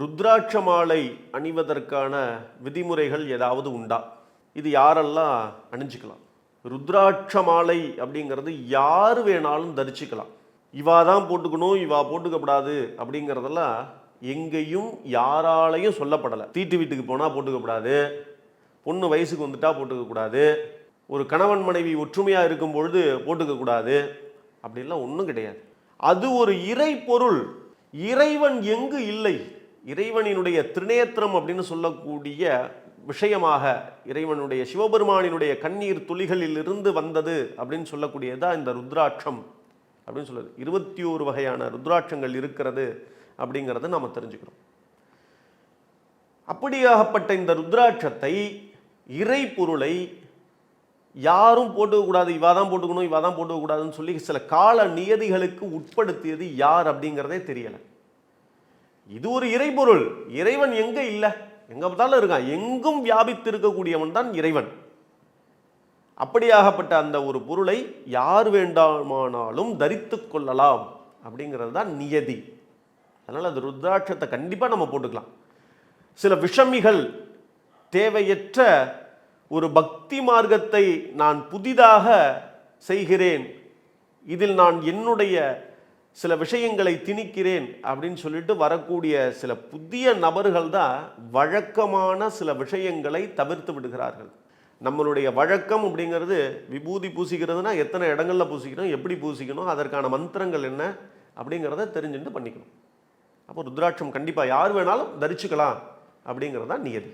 ருத்ராட்ச மாலை அணிவதற்கான விதிமுறைகள் ஏதாவது உண்டா? இது யாரெல்லாம் அணிஞ்சிக்கலாம்? ருத்ராட்ச மாலை அப்படிங்கிறது யார் வேணாலும் தரிச்சுக்கலாம். இவா தான் போட்டுக்கணும் இவா போட்டுக்கப்படாது அப்படிங்கிறதெல்லாம் எங்கேயும் யாராலையும் சொல்லப்படலை. தீட்டு வீட்டுக்கு போனால் போட்டுக்கப்படாது பொண்ணு வயசுக்கு வந்துட்டா போட்டுக்கக்கூடாது ஒரு கணவன் மனைவி ஒற்றுமையாக இருக்கும் பொழுது போட்டுக்கக்கூடாது அப்படிலாம் ஒன்றும் கிடையாது. அது ஒரு இறை பொருள் இறைவன் எங்கு இல்லை? இறைவனினுடைய திரிநேத்திரம் அப்படின்னு சொல்லக்கூடிய விஷயமாக இறைவனுடைய சிவபெருமானினுடைய கண்ணீர் துளிகளிலிருந்து வந்தது அப்படின்னு சொல்லக்கூடியதா இந்த ருத்ராட்சம் அப்படின்னு சொல்லுது இருபத்தி ஒரு வகையான ருத்ராட்சங்கள் இருக்கிறது அப்படிங்கிறத நாம் தெரிஞ்சுக்கிறோம். அப்படியாகப்பட்ட இந்த ருத்ராட்சத்தை இறை பொருளை யாரும் போட்டுக்கூடாது இவா தான் போட்டுக்கணும் இவா தான் போட்டுக்கூடாதுன்னு சொல்லி சில கால நியதிகளுக்கு உட்படுத்தியது யார் அப்படிங்கிறதே தெரியலை. இது ஒரு இறைபொருள். இறைவன் எங்க இல்லை? எங்க பார்த்தாலும் இருக்கான். எங்கும் வியாபித்து இருக்கக்கூடியவன் தான் இறைவன். அப்படியாகப்பட்ட அந்த ஒரு பொருளை யார் வேண்டாமானாலும் தரித்து கொள்ளலாம் அப்படிங்கிறது தான் நியதி. அதனால் அது ருத்ராட்சத்தை கண்டிப்பாக நம்ம போட்டுக்கலாம். சில விஷமிகள் தேவையற்ற ஒரு பக்தி மார்க்கத்தை நான் புதிதாக செய்கிறேன். இதில் நான் என்னுடைய சில விஷயங்களை திணிக்கிறேன் அப்படின்னு சொல்லிட்டு வரக்கூடிய சில புதிய நபர்கள் தான் வழக்கமான சில விஷயங்களை தவிர்த்து விடுகிறார்கள். நம்மளுடைய வழக்கம் அப்படிங்கிறது விபூதி பூசிக்கிறதுனா எத்தனை இடங்கள்ல பூசிக்கணும் எப்படி பூசிக்கணும் அதற்கான மந்திரங்கள் என்ன அப்படிங்கிறத தெரிஞ்சுட்டு பண்ணிக்கணும். அப்போ ருத்ராட்சம் கண்டிப்பாக யார் வேணாலும் தரிச்சுக்கலாம் அப்படிங்கிறதான் நியதி.